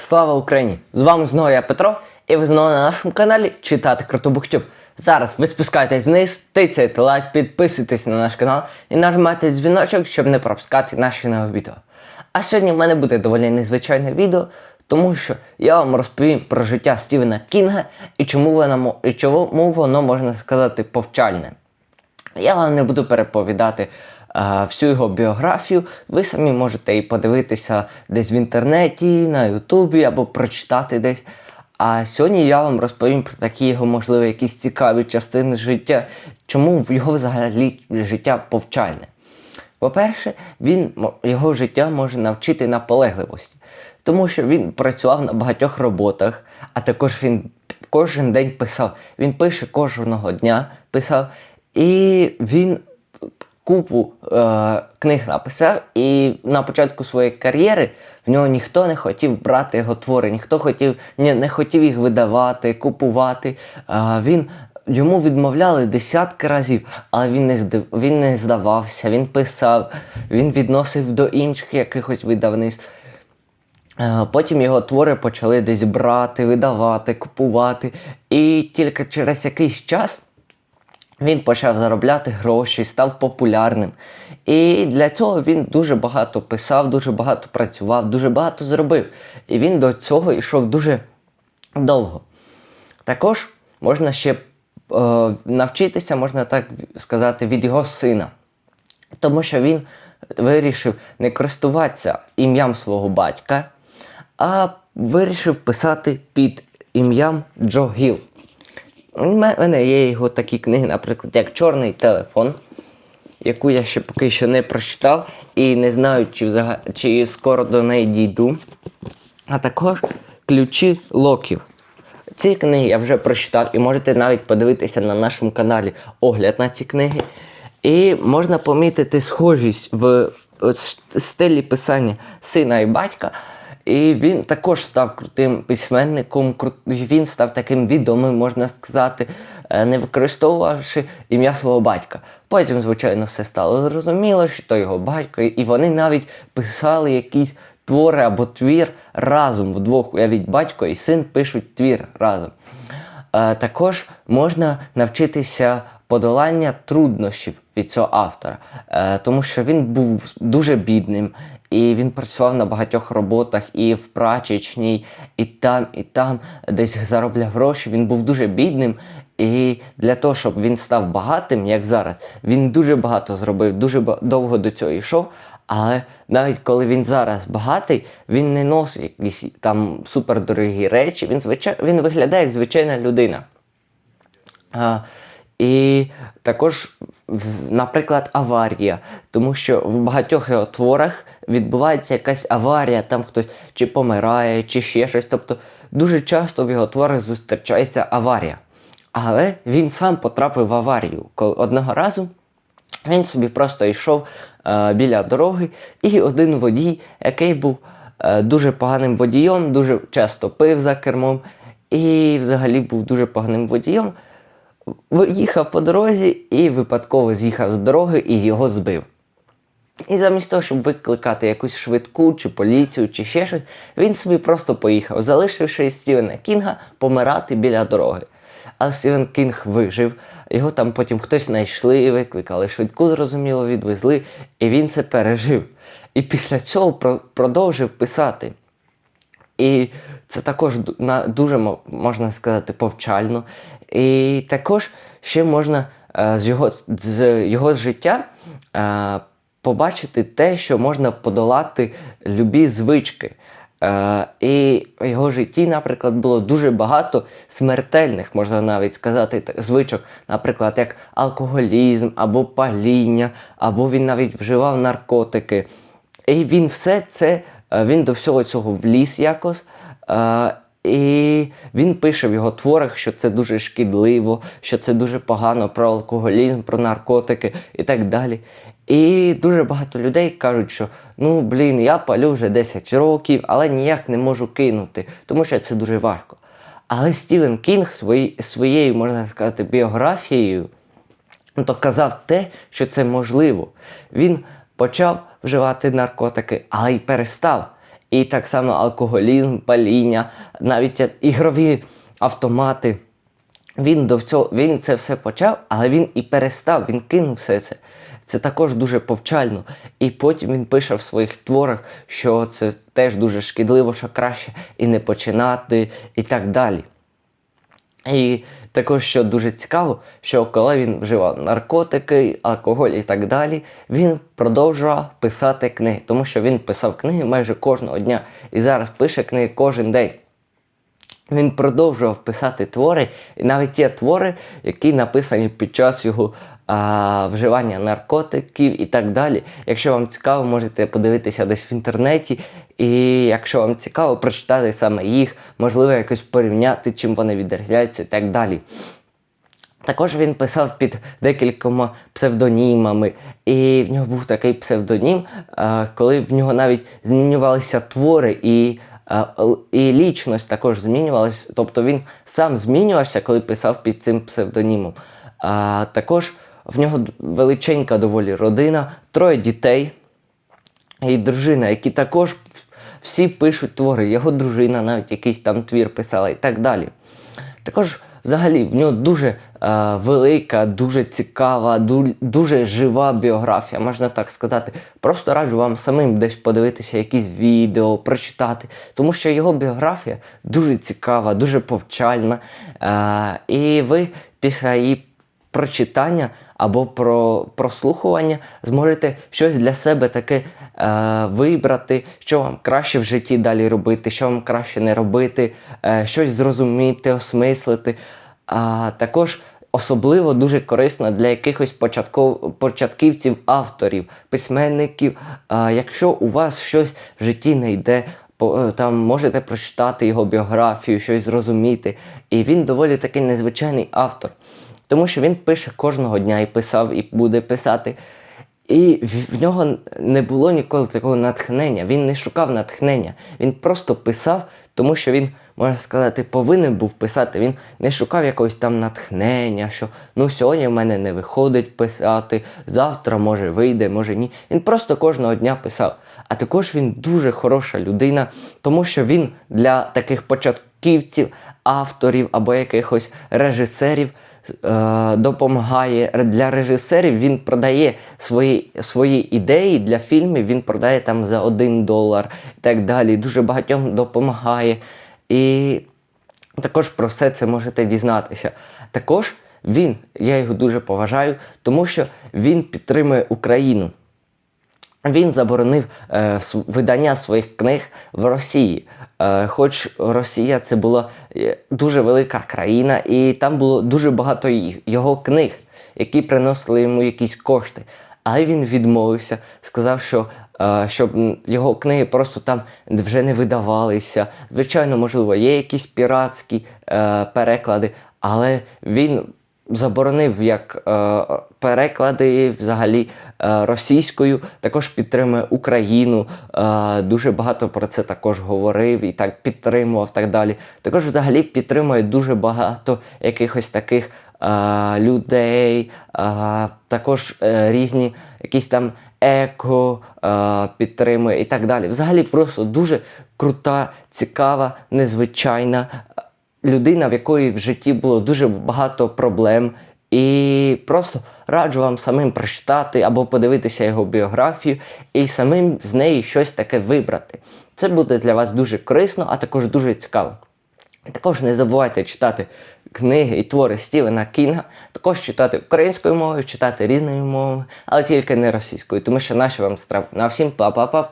Слава Україні! З вами знову я Петро, і ви знову на нашому каналі читати Крутобухтюб. Зараз ви спускаєтесь вниз, тицяйте лайк, підписуйтесь на наш канал і нажимайте дзвіночок, щоб не пропускати наші нові відео. А сьогодні в мене буде доволі незвичайне відео, тому що я вам розповім про життя Стівена Кінга і чому воно, і чому воно можна сказати повчальне. Я вам не буду переповідати всю його біографію. Ви самі можете і подивитися десь в інтернеті, на Ютубі або прочитати десь. А сьогодні я вам розповім про такі його, можливо, якісь цікаві частини життя, чому його взагалі життя повчальне. По-перше, він, його життя може навчити наполегливості, тому що він працював на багатьох роботах, а також він кожен день писав. Він пише кожного дня писав, і він купу е, книг написав, і на початку своєї кар'єри в нього ніхто не хотів брати його твори, ніхто хотів, не, не хотів їх видавати, купувати. Е, він, йому відмовляли десятки разів, але він не, здив, він не здавався, він писав, він відносив до інших якихось видавництв. Е, Потім його твори почали десь брати, видавати, купувати. І тільки через якийсь час він почав заробляти гроші, став популярним. І для цього він дуже багато писав, дуже багато працював, дуже багато зробив. І він до цього йшов дуже довго. Також можна ще е, навчитися, можна так сказати, від його сина. Тому що він вирішив не користуватися ім'ям свого батька, а вирішив писати під ім'ям Джо Гіл. У мене є його такі книги, наприклад, як Чорний телефон, яку я ще поки що не прочитав і не знаю, чи, взага... чи скоро до неї дійду. А також ключі локів. Ці книги я вже прочитав і можете навіть подивитися на нашому каналі огляд на ці книги. І можна помітити схожість в стилі писання сина і батька. І він також став крутим письменником, він став таким відомим, можна сказати, е, не використовувавши ім'я свого батька. Потім, звичайно, все стало зрозуміло, що то його батько, і вони навіть писали якісь твори або твір разом. Вдвох уявіть батько і син пишуть твір разом. Е, також можна навчитися подолання труднощів від цього автора, е, тому що він був дуже бідним, і він працював на багатьох роботах і в прачечній, і там, і там десь заробляв гроші. Він був дуже бідним. І для того, щоб він став багатим, як зараз, він дуже багато зробив, дуже довго до цього йшов. Але навіть коли він зараз багатий, він не носить якісь там супердорогі речі, він, звичай... він виглядає як звичайна людина. А, і також, наприклад, аварія. Тому що в багатьох його творах відбувається якась аварія, там хтось чи помирає, чи ще щось. Тобто дуже часто в його творах зустрічається аварія. Але він сам потрапив в аварію. Коли одного разу він собі просто йшов е, біля дороги, і один водій, який був е, дуже поганим водієм, дуже часто пив за кермом, і взагалі був дуже поганим водієм, їхав по дорозі і випадково з'їхав з дороги і його збив. І замість того, щоб викликати якусь швидку чи поліцію, чи ще щось, він собі просто поїхав, залишивши Стівена Кінга помирати біля дороги. Але Стівен Кінг вижив, його там потім хтось знайшли, викликали швидку, зрозуміло, відвезли, і він це пережив. І після цього продовжив писати. І це також дуже можна сказати повчально. І також ще можна е, з його, з його життя е, побачити те, що можна подолати любі звички. Е, і в його житті, наприклад, було дуже багато смертельних, можна навіть сказати, звичок, наприклад, як алкоголізм або паління, або він навіть вживав наркотики. І він все це, він до всього цього вліз якось. е, І він пише в його творах, що це дуже шкідливо, що це дуже погано про алкоголізм, про наркотики і так далі. І дуже багато людей кажуть, що ну блін, я палю вже 10 років, але ніяк не можу кинути, тому що це дуже важко. Але Стівен Кінг свої, своєю, можна сказати, біографією ну, то казав те, що це можливо. Він почав вживати наркотики, але й перестав. І так само алкоголізм, паління, навіть ігрові автомати. Він до цього він це все почав, але він і перестав, він кинув все це. Це також дуже повчально. І потім він пише в своїх творах, що це теж дуже шкідливо, що краще і не починати, і так далі. І також, що дуже цікаво, що коли він вживав наркотики, алкоголь і так далі, він продовжував писати книги, тому що він писав книги майже кожного дня і зараз пише книги кожен день. Він продовжував писати твори, і навіть ті твори, які написані під час його а, вживання наркотиків і так далі. Якщо вам цікаво, можете подивитися десь в інтернеті, і якщо вам цікаво, прочитати саме їх, можливо, якось порівняти, чим вони відрізняються і так далі. Також він писав під декількома псевдонімами, і в нього був такий псевдонім, коли в нього навіть змінювалися твори і, і лічність також змінювалася. Тобто він сам змінювався, коли писав під цим псевдонімом. А також в нього величенька доволі родина, троє дітей і дружина, які також всі пишуть твори. Його дружина навіть якийсь там твір писала і так далі. Також, взагалі, в нього дуже велика, дуже цікава, дуже жива біографія, можна так сказати. Просто раджу вам самим десь подивитися якісь відео, прочитати, тому що його біографія дуже цікава, дуже повчальна. Е, і ви після її прочитання або про прослухування зможете щось для себе таке е, вибрати, що вам краще в житті далі робити, що вам краще не робити, е, щось зрозуміти, осмислити. А також особливо дуже корисно для якихось початков, початківців, авторів, письменників. А, якщо у вас щось в житті не йде, е, там можете прочитати його біографію, щось зрозуміти. І він доволі такий незвичайний автор. Тому що він пише кожного дня і писав, і буде писати. І в нього не було ніколи такого натхнення. Він не шукав натхнення. Він просто писав, тому що він, можна сказати, повинен був писати. Він не шукав якогось там натхнення, що ну сьогодні в мене не виходить писати, завтра може вийде, може ні. Він просто кожного дня писав. А також він дуже хороша людина, тому що він для таких початківців, авторів або якихось режисерів е, допомагає для режисерів. Він продає свої, свої ідеї для фільмів. Він продає там за один долар і так далі. Дуже багатьом допомагає. І також про все це можете дізнатися. Також він, я його дуже поважаю, тому що він підтримує Україну. Він заборонив е, видання своїх книг в Росії. Е, хоч Росія це була е, дуже велика країна, і там було дуже багато його книг, які приносили йому якісь кошти. Але він відмовився, сказав, що щоб його книги просто там вже не видавалися. Звичайно, можливо, є якісь піратські е, переклади, але він заборонив як е, переклади взагалі е, російською, також підтримує Україну. Дуже багато про це також говорив і так підтримував так далі. Також взагалі підтримує дуже багато якихось таких людей, е, також е, різні якісь там еко е, підтримує і так далі. Взагалі просто дуже крута, цікава, незвичайна людина, в якої в житті було дуже багато проблем. І просто раджу вам самим прочитати або подивитися його біографію і самим з неї щось таке вибрати. Це буде для вас дуже корисно, а також дуже цікаво. Також не забувайте читати книги і твори Стівена Кінга, також читати українською мовою, читати різними мовами, але тільки не російською, тому що наші вам страв. На всім па-па-па.